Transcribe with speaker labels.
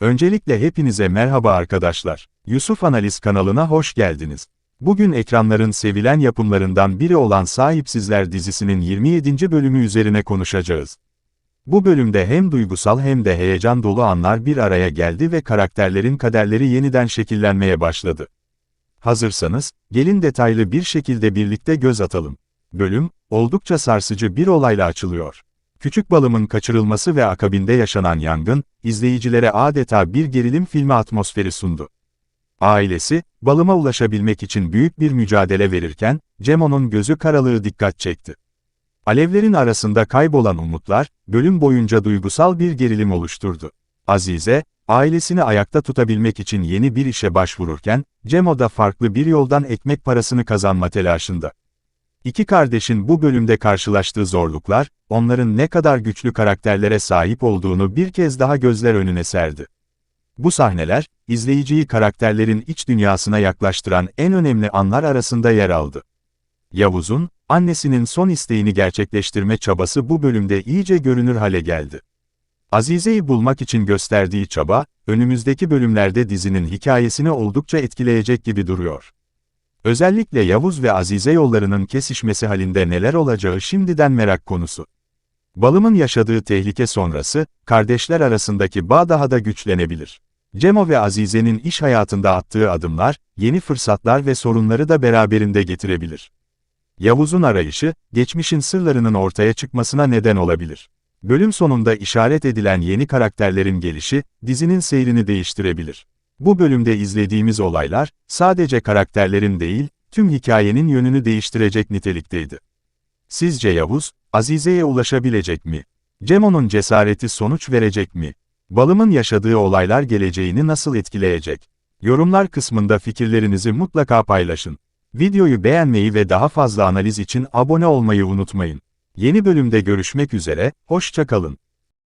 Speaker 1: Öncelikle hepinize merhaba arkadaşlar. Yusuf Analiz kanalına hoş geldiniz. Bugün ekranların sevilen yapımlarından biri olan Sahipsizler dizisinin 27. bölümü üzerine konuşacağız. Bu bölümde hem duygusal hem de heyecan dolu anlar bir araya geldi ve karakterlerin kaderleri yeniden şekillenmeye başladı. Hazırsanız, gelin detaylı bir şekilde birlikte göz atalım. Bölüm, oldukça sarsıcı bir olayla açılıyor. Küçük balımın kaçırılması ve akabinde yaşanan yangın, izleyicilere adeta bir gerilim filmi atmosferi sundu. Ailesi, balıma ulaşabilmek için büyük bir mücadele verirken, Cemo'nun gözü karalığı dikkat çekti. Alevlerin arasında kaybolan umutlar, bölüm boyunca duygusal bir gerilim oluşturdu. Azize, ailesini ayakta tutabilmek için yeni bir işe başvururken, Cemo da farklı bir yoldan ekmek parasını kazanma telaşında. İki kardeşin bu bölümde karşılaştığı zorluklar, onların ne kadar güçlü karakterlere sahip olduğunu bir kez daha gözler önüne serdi. Bu sahneler, izleyiciyi karakterlerin iç dünyasına yaklaştıran en önemli anlar arasında yer aldı. Yavuz'un, annesinin son isteğini gerçekleştirme çabası bu bölümde iyice görünür hale geldi. Azize'yi bulmak için gösterdiği çaba, önümüzdeki bölümlerde dizinin hikayesini oldukça etkileyecek gibi duruyor. Özellikle Yavuz ve Azize yollarının kesişmesi halinde neler olacağı şimdiden merak konusu. Balımın yaşadığı tehlike sonrası, kardeşler arasındaki bağ daha da güçlenebilir. Cemo ve Azize'nin iş hayatında attığı adımlar, yeni fırsatlar ve sorunları da beraberinde getirebilir. Yavuz'un arayışı, geçmişin sırlarının ortaya çıkmasına neden olabilir. Bölüm sonunda işaret edilen yeni karakterlerin gelişi, dizinin seyrini değiştirebilir. Bu bölümde izlediğimiz olaylar, sadece karakterlerin değil, tüm hikayenin yönünü değiştirecek nitelikteydi. Sizce Yavuz, Azize'ye ulaşabilecek mi? Cemo'nun cesareti sonuç verecek mi? Balımın yaşadığı olaylar geleceğini nasıl etkileyecek? Yorumlar kısmında fikirlerinizi mutlaka paylaşın. Videoyu beğenmeyi ve daha fazla analiz için abone olmayı unutmayın. Yeni bölümde görüşmek üzere, hoşça kalın.